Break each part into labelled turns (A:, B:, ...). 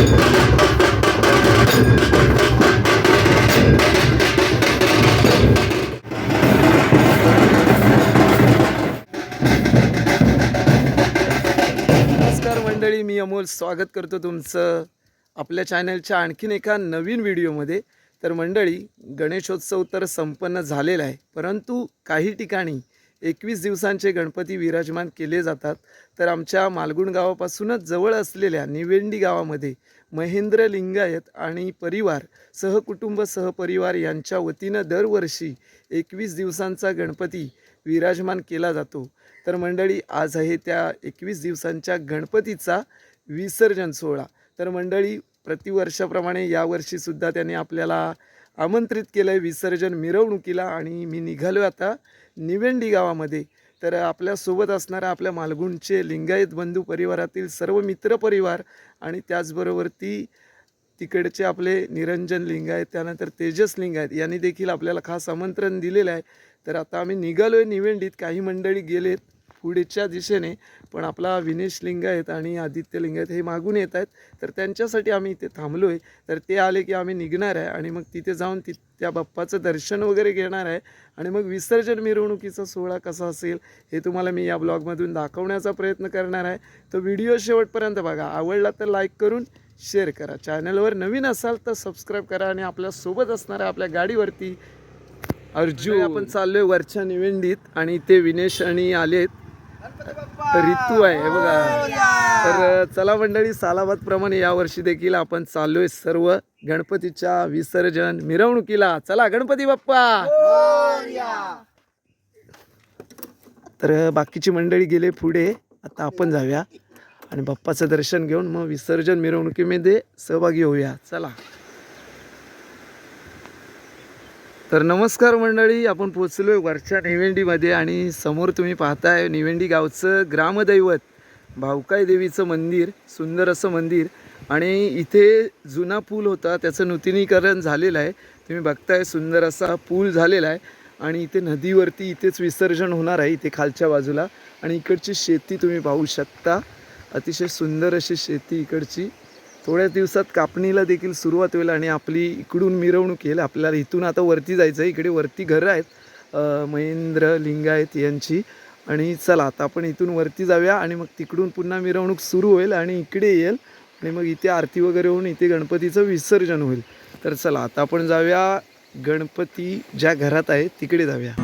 A: नमस्कार मंडळी मी अमोल. स्वागत करतो तुमचं आपल्या चॅनलच्या आणखीन एका नवीन व्हिडिओमध्ये. तर मंडळी गणेशोत्सव तर संपन्न झालेला आहे परंतु काही ठिकाणी एकवीस दिवसांचे गणपती विराजमान केले जातात. तर आमच्या मालगुण गावापासूनच जवळ असलेल्या निवेंडी गावामध्ये महेंद्र लिंगायत आणि परिवार सहकुटुंब सहपरिवार यांच्या वतीनं दरवर्षी एकवीस दिवसांचा गणपती विराजमान केला जातो. तर मंडळी आज आहे त्या एकवीस दिवसांच्या गणपतीचा विसर्जन सोहळा. तर मंडळी प्रतिवर्षाप्रमाणे यावर्षीसुद्धा त्यांनी आपल्याला आमंत्रित केलं आहे विसर्जन मिरवणुकीला आणि मी निघालो आता निवेंडी गावामध्ये. तर आपल्यासोबत असणाऱ्या आपल्या मालगुणचे लिंगायत बंधू परिवारातील सर्व मित्रपरिवार आणि त्याचबरोबर ती तिकडचे आपले निरंजन लिंगायत त्यानंतर तेजस लिंगायत यांनी देखील आपल्याला खास आमंत्रण दिलेलं आहे. तर आता आम्ही निघालो आहे निवेंडीत. काही मंडळी गेलेत. पुढेच्या दिशेने पण आपला विनेश लिंगायत आणि आदित्य लिंगायत हे मागून येत आहेत. तर त्यांच्यासाठी आम्ही इथे थांबलो आहे तर ते आले की आम्ही निघणार आहे आणि मग तिथे जाऊन ति त्या बाप्पाचं दर्शन वगैरे घेणार आहे. आणि मग विसर्जन मिरवणुकीचा सोहळा कसा असेल हे तुम्हाला मी या ब्लॉगमधून दाखवण्याचा प्रयत्न करणार आहे. तो व्हिडिओ शेवटपर्यंत बघा. आवडला तर लाईक करून शेअर करा. चॅनलवर नवीन असाल तर सबस्क्राईब करा आणि आपल्यासोबत असणाऱ्या आपल्या गाडीवरती अर्जुन. आपण चाललोय वरच्या निवेंडीत आणि ते विनेश आणि आलेत ऋतू आहे हे बघा. तर चला मंडळी सालाबाद प्रमाणे यावर्षी देखील आपण चाललोय सर्व गणपतीच्या विसर्जन मिरवणुकीला. चला गणपती बाप्पा! तर बाकीची मंडळी गेले पुढे. आता आपण जाऊया आणि बाप्पाचं दर्शन घेऊन मग विसर्जन मिरवणुकीमध्ये सहभागी होऊया. चला. तर नमस्कार मंडळी आपण पोचलोय वरच्या निवेंडीमध्ये आणि समोर तुम्ही पाहताय निवेंडी गावचं ग्रामदैवत भावकाई देवीचं मंदिर सुंदर असं मंदिर आणि इथे जुना पूल होता त्याचं नूतनीकरण झालेलं आहे. तुम्ही बघताय सुंदर असा पूल झालेला आहे आणि इथे नदीवरती इथेच विसर्जन होणार आहे इथे खालच्या बाजूला. आणि इकडची शेती तुम्ही पाहू शकता. अतिशय सुंदर अशी शेती इकडची. थोड्या दिवसात कापणीला देखील सुरुवात होईल आणि आपली इकडून मिरवणूक येईल. आपल्याला इथून आता वरती जायचं आहे इकडे वरती घरं आहेत महेंद्र लिंगायत यांची. आणि चला आता आपण इथून वरती जाऊया आणि मग तिकडून पुन्हा मिरवणूक सुरू होईल आणि इकडे येईल. आणि मग इथे आरती वगैरे होऊन इथे गणपतीचं विसर्जन होईल. तर चला आता आपण जाऊया गणपती ज्या घरात आहे तिकडे जाऊया.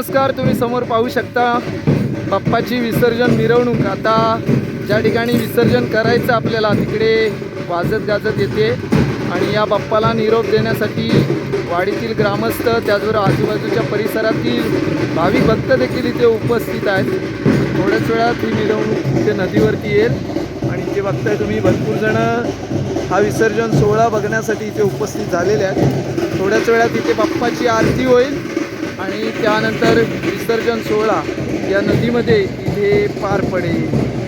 B: नमस्कार तुम्ही समोर पाहू शकता बाप्पाची विसर्जन मिरवणूक. आता ज्या ठिकाणी विसर्जन करायचं आपल्याला तिकडे वाजत गाजत येते. आणि या बाप्पाला निरोप देण्यासाठी वाडीतील ग्रामस्थ त्याचबरोबर आजूबाजूच्या परिसरातील भाविक भक्त देखील इथे उपस्थित आहेत. थोड्याच वेळात ही मिरवणूक इथे नदीवरती येईल. आणि इथे बघताय तुम्ही भरपूर जण हा विसर्जन सोहळा बघण्यासाठी इथे उपस्थित झालेले आहेत. थोड्याच वेळात इथे बाप्पाची आरती होईल. त्यानंतर विसर्जन सोहळा या नदीमध्ये इथे पार पडेल.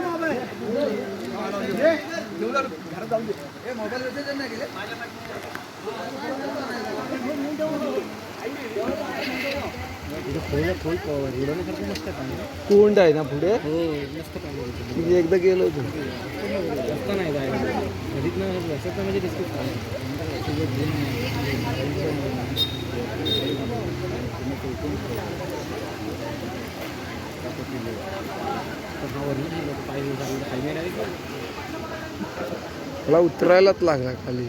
B: मोबाईल. कोंड आहे ना पुढे? मी एकदा गेलो होतो. मला उतरायलाच लागला खाली.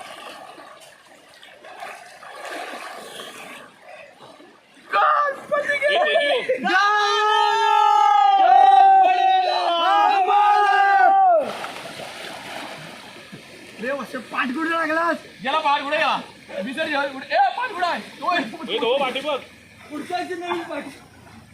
B: गेला पाठ पुढे गेला. विसर्जन ए पाठ पुढे आहे. तो-
C: तो पाठी बघ.
B: पुढच्याची नवीन पाठ.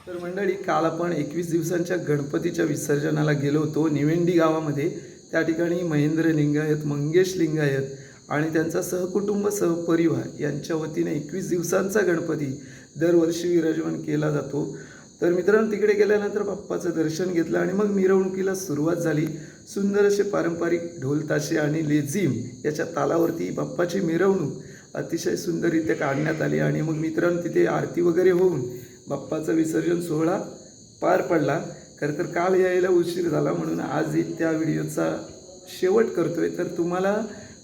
A: तर मंडळी काल आपण एकवीस दिवसांच्या गणपतीच्या विसर्जनाला गेलो होतो. निवेंडी गावामध्ये. त्या ठिकाणी महेंद्र लिंगायत मंगेश लिंगायत आणि त्यांचा सहकुटुंब सहपरिवार यांच्या वतीने एकवीस दिवसांचा गणपती दरवर्षी विराजमान केला जातो. तर मित्रांनो तिकडे गेल्यानंतर बाप्पाचं दर्शन घेतलं आणि मग मिरवणुकीला सुरुवात झाली. सुंदर असे पारंपरिक ढोलताशे आणि लेझिम याच्या तालावरती बाप्पाची मिरवणूक अतिशय सुंदररित्या काढण्यात आली आणि मग मित्रांनो तिथे आरती वगैरे होऊन बाप्पाचं विसर्जन सोहळा पार पडला. खरं तर काल यायला उशीर झाला म्हणून आज त्या व्हिडिओचा शेवट करतोय. तर तुम्हाला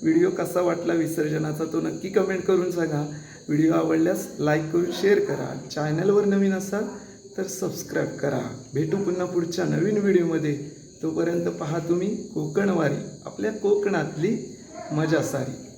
A: व्हिडिओ कसा वाटला विसर्जनाचा तो नक्की कमेंट करून सांगा. व्हिडिओ आवडल्यास लाईक करून शेअर करा. चॅनलवर नवीन असाल तर सबस्क्राईब करा. भेटू पुन्हा पुढच्या नवीन व्हिडिओमध्ये. तोपर्यंत पहा तुम्ही कोकणवारी. आपल्या कोकणातली मजा सारी.